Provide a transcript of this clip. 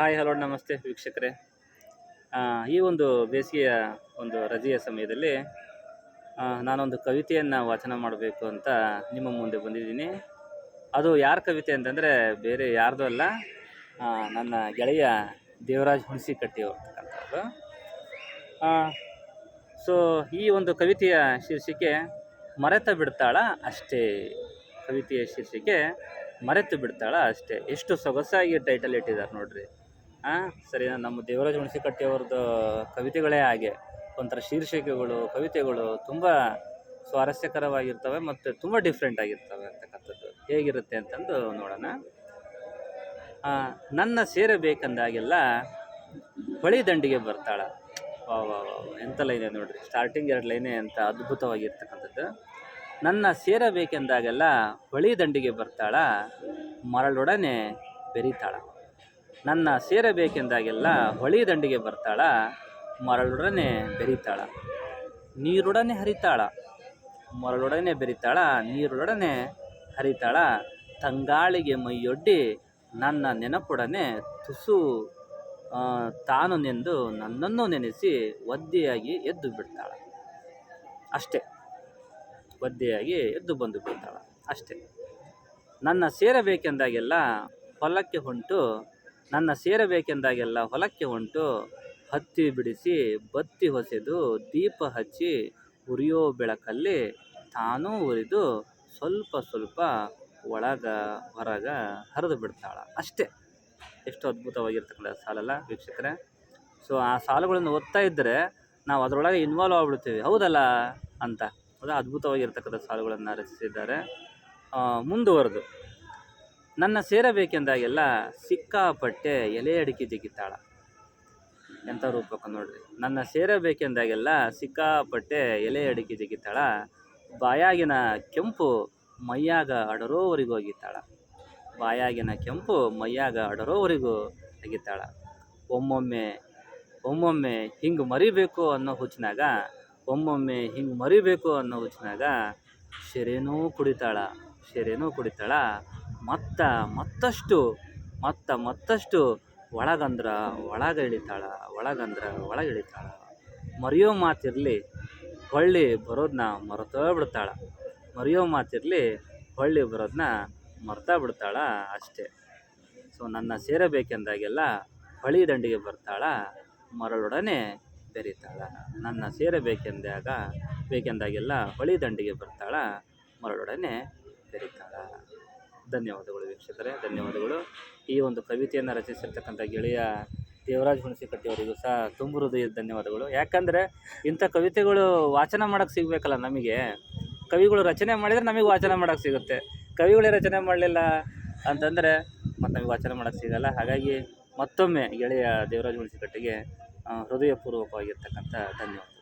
Hi, hello, ನಮಸ್ತೆ ವೀಕ್ಷಕರೇ. ಈ ಒಂದು ಬೇಸಿಗೆಯ ಒಂದು ರಜೆಯ ಸಮಯದಲ್ಲಿ ನಾನೊಂದು ಕವಿತೆಯನ್ನು ವಾಚನ ಮಾಡಬೇಕು ಅಂತ ನಿಮ್ಮ ಮುಂದೆ ಬಂದಿದ್ದೀನಿ. ಅದು ಯಾರ ಕವಿತೆ ಅಂತಂದರೆ ಬೇರೆ ಯಾರ್ದು ಅಲ್ಲ ನನ್ನ ಗೆಳೆಯ ದೇವರಾಜ್ ಹುಣಸಿಕಟ್ಟಿ ಅವ್ರತಕ್ಕಂಥದ್ದು ಸೊ, ಈ ಒಂದು ಕವಿತೆಯ ಶೀರ್ಷಿಕೆ, ಮರೆತ ಬಿಡ್ತಾಳ ಅಷ್ಟೇ. ಕವಿತೆಯ ಶೀರ್ಷಿಕೆ, ಮರೆತು ಬಿಡ್ತಾಳ ಅಷ್ಟೇ. ಎಷ್ಟು ಸೊಗಸಾಗಿ ಟೈಟಲ್ ಇಟ್ಟಿದ್ದಾರೆ ನೋಡ್ರಿ. ಹಾಂ ಸರಿ ನಮ್ಮ ದೇವರಾಜ ಹುಣಸಿಕಟ್ಟಿ ಅವ್ರದ್ದು ಕವಿತೆಗಳೇ ಹಾಗೆ. ಒಂಥರ ಶೀರ್ಷಿಕೆಗಳು ಕವಿತೆಗಳು ತುಂಬ ಸ್ವಾರಸ್ಯಕರವಾಗಿರ್ತವೆ ಮತ್ತು ತುಂಬ ಡಿಫ್ರೆಂಟ್ ಆಗಿರ್ತವೆ ಅಂತಕ್ಕಂಥದ್ದು. ಹೇಗಿರುತ್ತೆ ಅಂತಂದು ನೋಡೋಣ. ನನ್ನ ಸೇರಬೇಕಂದಾಗೆಲ್ಲ ಹೊಳಿ ದಂಡಿಗೆ ಬರ್ತಾಳ. ವಾ ವಾ ವಾ, ಎಂಥ ಲೈನೇ ನೋಡಿರಿ? ಸ್ಟಾರ್ಟಿಂಗ್ ಎರಡು ಲೈನೇ ಅಂತ ಅದ್ಭುತವಾಗಿರ್ತಕ್ಕಂಥದ್ದು. ನನ್ನ ಸೇರಬೇಕೆಂದಾಗೆಲ್ಲ ಹೊಳಿ ದಂಡಿಗೆ ಬರ್ತಾಳ ಮರಳೊಡನೆ ಬೆರಿತಾಳ. ನನ್ನ ಸೇರಬೇಕೆಂದಾಗೆಲ್ಲ ಹೊಳಿ ದಂಡಿಗೆ ಬರ್ತಾಳ, ಮರಳೊಡನೆ ಬೆರಿತಾಳ, ನೀರೊಡನೆ ಹರಿತಾಳ, ಮರಳೊಡನೆ ಬೆರಿತಾಳ, ನೀರೊಡನೆ ಹರಿತಾಳ, ತಂಗಾಳಿಗೆ ಮೈಯೊಡ್ಡಿ ನನ್ನ ನೆನಪೊಡನೆ ತುಸು ತಾನು ನೆಂದು ನನ್ನನ್ನು ನೆನೆಸಿ ಒದ್ದೆಯಾಗಿ ಎದ್ದು ಬಿಡ್ತಾಳ. ಅಷ್ಟೇ. ಒದ್ದೆಯಾಗಿ ಎದ್ದು ಬಂದು ಬಿಡ್ತಾಳ. ಅಷ್ಟೇ. ನನ್ನ ಸೇರಬೇಕೆಂದಾಗೆಲ್ಲ ಹೊಲಕ್ಕೆ ಹೊಂಟು ನನ್ನ ಸೇರಬೇಕೆಂದಾಗೆಲ್ಲ ಹೊಲಕ್ಕೆ ಹೊಂಟು ಹತ್ತಿ ಬಿಡಿಸಿ ಬತ್ತಿ ಹೊಸೆದು ದೀಪ ಹಚ್ಚಿ ಉರಿಯೋ ಬೆಳಕಲ್ಲಿ ತಾನೂ ಉರಿದು ಸ್ವಲ್ಪ ಸ್ವಲ್ಪ ಒಳಗ ಹೊರಗ ಹರಿದು ಬಿಡ್ತಾಳೆ. ಅಷ್ಟೇ. ಎಷ್ಟು ಅದ್ಭುತವಾಗಿರ್ತಕ್ಕಂಥ ಸಾಲಲ್ಲ ವೀಕ್ಷಕರೇ. ಸೊ ಆ ಸಾಲುಗಳನ್ನು ಓದ್ತಾ ಇದ್ದರೆ ನಾವು ಅದರೊಳಗೆ ಇನ್ವಾಲ್ವ್ ಆಗ್ಬಿಡ್ತೀವಿ. ಹೌದಲ್ಲ? ಅಂತ. ಹೌದಾ ಅದ್ಭುತವಾಗಿರ್ತಕ್ಕಂಥ ಸಾಲುಗಳನ್ನು ರಚಿಸಿದ್ದಾರೆ. ಮುಂದುವರೆದು. ನನ್ನ ಸೇರಬೇಕೆಂದಾಗೆಲ್ಲ ಸಿಕ್ಕಾಪಟ್ಟೆ ಎಲೆ ಅಡಿಕೆ ಜಿಗಿತಾಳ ಎಂಥ ರೂಪಕ ನೋಡ್ರಿ. ನನ್ನ ಸೇರಬೇಕೆಂದಾಗೆಲ್ಲ ಸಿಕ್ಕಾಪಟ್ಟೆ ಎಲೆ ಅಡಿಕೆ ಜಿಗಿತಾಳ ಬಾಯಾಗಿನ ಕೆಂಪು ಮೈಯಾಗ ಅಡರೋವರೆಗೂ ಒಗಿತಾಳ ಬಾಯಾಗಿನ ಕೆಂಪು ಮೈಯಾಗ ಅಡರೋವರೆಗೂ ತೆಗಿತಾಳ ಒಮ್ಮೊಮ್ಮೆ ಒಮ್ಮೊಮ್ಮೆ ಹಿಂಗೆ ಮರಿಬೇಕು ಅನ್ನೋ ಹುಚ್ಚಿನಾಗ, ಒಮ್ಮೊಮ್ಮೆ ಹಿಂಗೆ ಮರಿಬೇಕು ಅನ್ನೋ ಹುಚ್ಚಿನಾಗ ಶೆರೆನೂ ಕುಡಿತಾಳ. ಶೆರೆನೂ ಕುಡಿತಾಳ. ಮತ್ತ ಮತ್ತಷ್ಟು ಮತ್ತ ಮತ್ತಷ್ಟು ಒಳಗಂದ್ರ ಒಳಗೆ ಇಳಿತಾಳ ಒಳಗಂದ್ರ ಒಳಗೆ ಇಳಿತಾಳ ಮರೆಯೋ ಮಾತಿರಲಿ ಹೊಳ್ಳಿ ಬರೋದನ್ನ ಮರೆತೇ ಬಿಡ್ತಾಳ. ಮರೆಯೋ ಮಾತಿರಲಿ ಹೊಳ್ಳಿ ಬರೋದನ್ನ ಮರ್ತಾ ಬಿಡ್ತಾಳ ಅಷ್ಟೇ. ಸೊ ನನ್ನ ಸೇರಬೇಕೆಂದಾಗೆಲ್ಲ ಹೊಳಿ ದಂಡಿಗೆ ಬರ್ತಾಳ, ಮರಳೊಡನೆ ಬೆರಿತಾಳ. ನನ್ನ ಸೇರಬೇಕೆಂದಾಗ ಬೇಕೆಂದಾಗೆಲ್ಲ ಹೊಳಿ ದಂಡಿಗೆ ಬರ್ತಾಳ, ಮರಳೊಡನೆ ಬೆರಿತಾಳ. ಧನ್ಯವಾದಗಳು ವೀಕ್ಷಕರೇ, ಧನ್ಯವಾದಗಳು. ಈ ಒಂದು ಕವಿತೆಯನ್ನು ರಚಿಸಿರ್ತಕ್ಕಂಥ ಗೆಳೆಯ ದೇವರಾಜ್ ಹುಣಸಿಕಟ್ಟಿ ಅವರಿಗೂ ಸಹ ತುಂಬ ಹೃದಯ ಧನ್ಯವಾದಗಳು. ಯಾಕಂದರೆ ಇಂಥ ಕವಿತೆಗಳು ವಾಚನ ಮಾಡೋಕ್ಕೆ ಸಿಗಬೇಕಲ್ಲ ನಮಗೆ. ಕವಿಗಳು ರಚನೆ ಮಾಡಿದರೆ ನಮಗೆ ವಾಚನ ಮಾಡೋಕ್ಕೆ ಸಿಗುತ್ತೆ. ಕವಿಗಳೇ ರಚನೆ ಮಾಡಲಿಲ್ಲ ಅಂತಂದರೆ ಮತ್ತು ನಮಗೆ ವಾಚನ ಮಾಡೋಕ್ಕೆ ಸಿಗಲ್ಲ. ಹಾಗಾಗಿ ಮತ್ತೊಮ್ಮೆ ಗೆಳೆಯ ದೇವರಾಜ್ ಹುಣಸಿಕಟ್ಟಿಗೆ ಹೃದಯಪೂರ್ವಕವಾಗಿರ್ತಕ್ಕಂಥ ಧನ್ಯವಾದಗಳು.